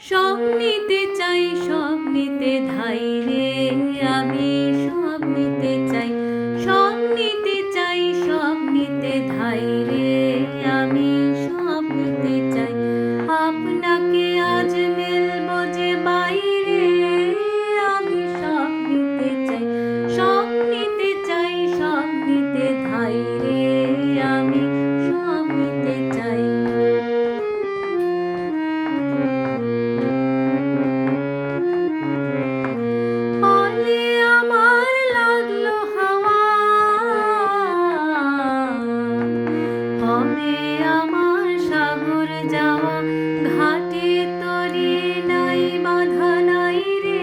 সব নিতে চাই সব নিতে যাওয়া, ঘাটে তরি নাই, বাধা নাই রে।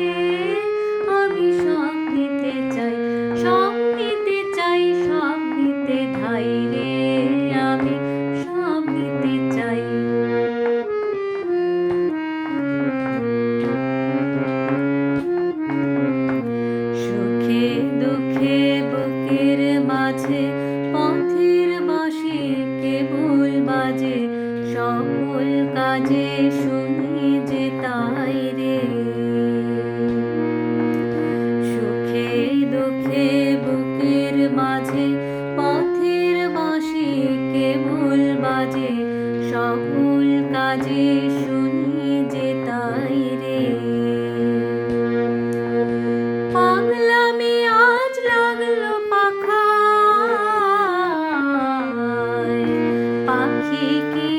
আমি সব নিতে চাই, সব চাই, সব নিতে ধাই রে। আমি সব নিতে চাই। সুখে দুঃখে বুকের মাঝে সকল কাজে শুনি যে তাই রে। সুখে দুঃখে বুকের মাঝে, পথের বাঁশি কেবল বাজে। সকল কাজে শুনি যে তাই রে। পাগলামি আজ লাগল পাখা পাখি কি